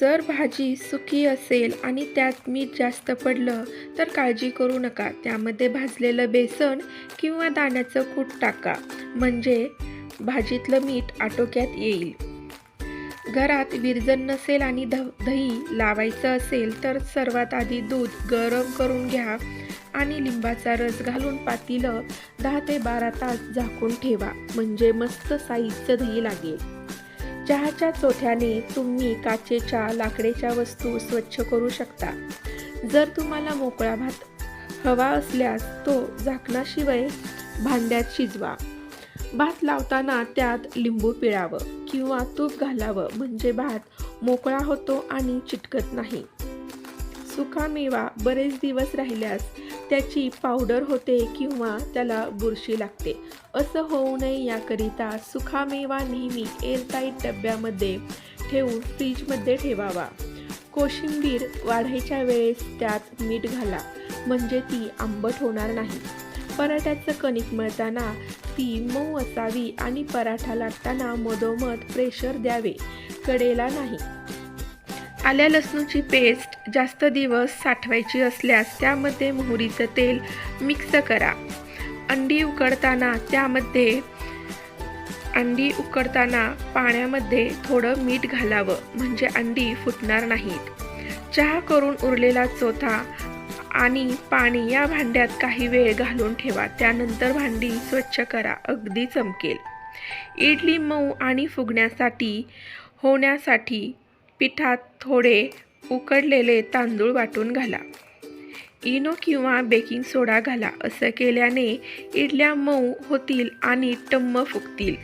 जर भाजी सुकी असेल आणि त्यात मीठ जास्त पडलं तर काळजी करू नका. त्यामध्ये भाजलेलं बेसन किंवा दाण्याचं कूट टाका. म्हणजे भाजीतलं मीठ आटोक्यात येईल. घरात विरजन नसेल आणि ध दही लावायचं असेल तर सर्वात आधी दूध गरम करून घ्या आणि लिंबाचा रस घालून पातीलं दहा ते बारा तास झाकून ठेवा. म्हणजे मस्त साईजचं दही लागेल. चहाच्या चोथ्याने तुम्ही काचेच्या लाकडेच्या वस्तू स्वच्छ करू शकता. जर तुम्हाला मोकळा भात हवा असल्यास तो झाकणाशिवाय भांड्यात शिजवा. भात लावताना त्यात लिंबू पिळावं किंवा तूप घालावं म्हणजे भात मोकळा होतो आणि चिटकत नाही. सुका मेवा बरेच दिवस राहिल्यास त्याची पावडर होते किंवा त्याला बुरशी लागते. असं होऊ नये याकरिता सुखामेवा नेहमी एअरटाईट डब्यामध्ये ठेवून फ्रीजमध्ये ठेवावा. कोशिंबीर वाढायच्या वेळेस त्यात मीठ घाला म्हणजे ती आंबट होणार नाही. पराठ्याचं कणिक मळताना ती मऊ असावी आणि पराठा लाटताना मधोमध प्रेशर द्यावे. कडेला नाही. आल्या लसणूची पेस्ट जास्त दिवस साठवायची असल्यास त्यामध्ये मोहरीचं तेल मिक्स करा. अंडी उकडताना त्यामध्ये अंडी उकडताना पाण्यामध्ये थोडं मीठ घालावं म्हणजे अंडी फुटणार नाहीत. चहा करून उरलेला चोथा आणि पाणी या भांड्यात काही वेळ घालून ठेवा. त्यानंतर भांडी स्वच्छ करा अगदी चमकेल. इडली मऊ आणि फुगण्यासाठी होण्यासाठी पिठात थोडे उकडलेले तांदूळ वाटून घाला. इनो किंवा बेकिंग सोडा घाला. असं केल्याने इडल्या मऊ होतील आणि टम्म फुगतील.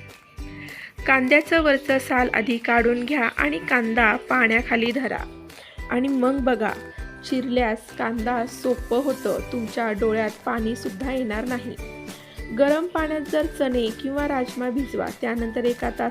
कांद्याचं वरचं साल आधी काढून घ्या आणि कांदा पाण्याखाली धरा. आणि मग बघा चिरल्यास कांदा सोपं होतं. तुमच्या डोळ्यात पाणीसुद्धा येणार नाही. गरम पाण्यात जर चणे किंवा राजमा भिजवा त्यानंतर एका तास